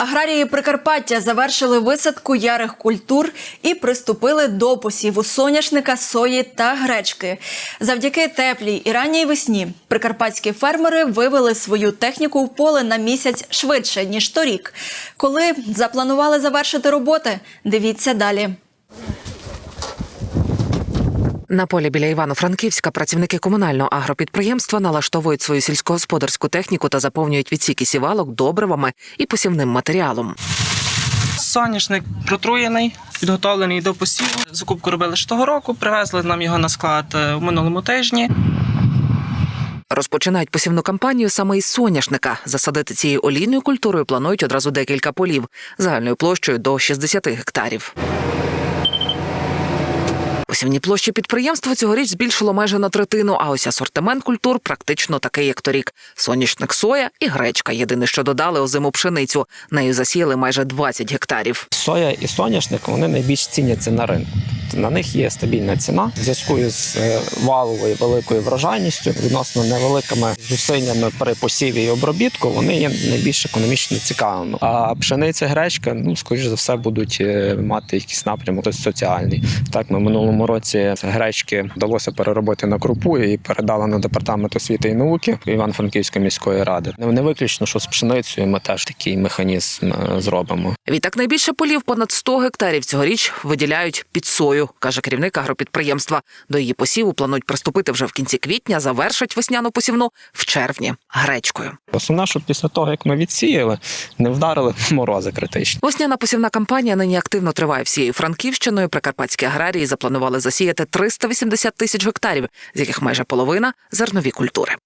Аграрії Прикарпаття завершили висадку ярих культур і приступили до посіву соняшника, сої та гречки. Завдяки теплій і ранній весні прикарпатські фермери вивели свою техніку в поле на місяць швидше ніж торік. Коли запланували завершити роботи, дивіться далі. На полі біля Івано-Франківська працівники комунального агропідприємства налаштовують свою сільськогосподарську техніку та заповнюють відсіки сівалок добривами і посівним матеріалом. Соняшник протруєний, підготовлений до посіву. Закупку робили ж того року, привезли нам його на склад е, в минулому тижні. Розпочинають посівну кампанію саме із соняшника. Засадити цією олійною культурою планують одразу декілька полів загальною площею до 60 гектарів. Посівні площі підприємства цьогоріч збільшило майже на третину, а ось асортимент культур практично такий, як торік. Соняшник соя і гречка. Єдине, що додали озиму пшеницю. Нею засіяли майже 20 гектарів. Соя і соняшник вони найбільш ціняться на ринку. Тобто На них є стабільна ціна в зв'язку з е, валовою великою врожайністю, відносно невеликими зусиллями при посіві і обробітку. Вони є найбільш економічно цікавими. А пшениця, гречка, ну скоріш за все, будуть е, мати якийсь напрямок соціальний. Так, ми минулому році гречки вдалося переробити на крупу і передали на департамент освіти і науки Івано-Франківської міської ради. Не виключно, що з пшеницею ми теж такий механізм е, зробимо. Відтак найбільше полів понад 100 гектарів цьогоріч виділяють під сою, каже керівник агропідприємства. До її посіву планують приступити вже в кінці квітня, завершать весняну посівну в червні гречкою. Основне, щоб після того, як ми відсіяли, не вдарили морози критичні. Весняна посівна кампанія нині активно триває всією Франківщиною. Прикарпатські аграрії запланували засіяти 380 тисяч гектарів, з яких майже половина зернові культури.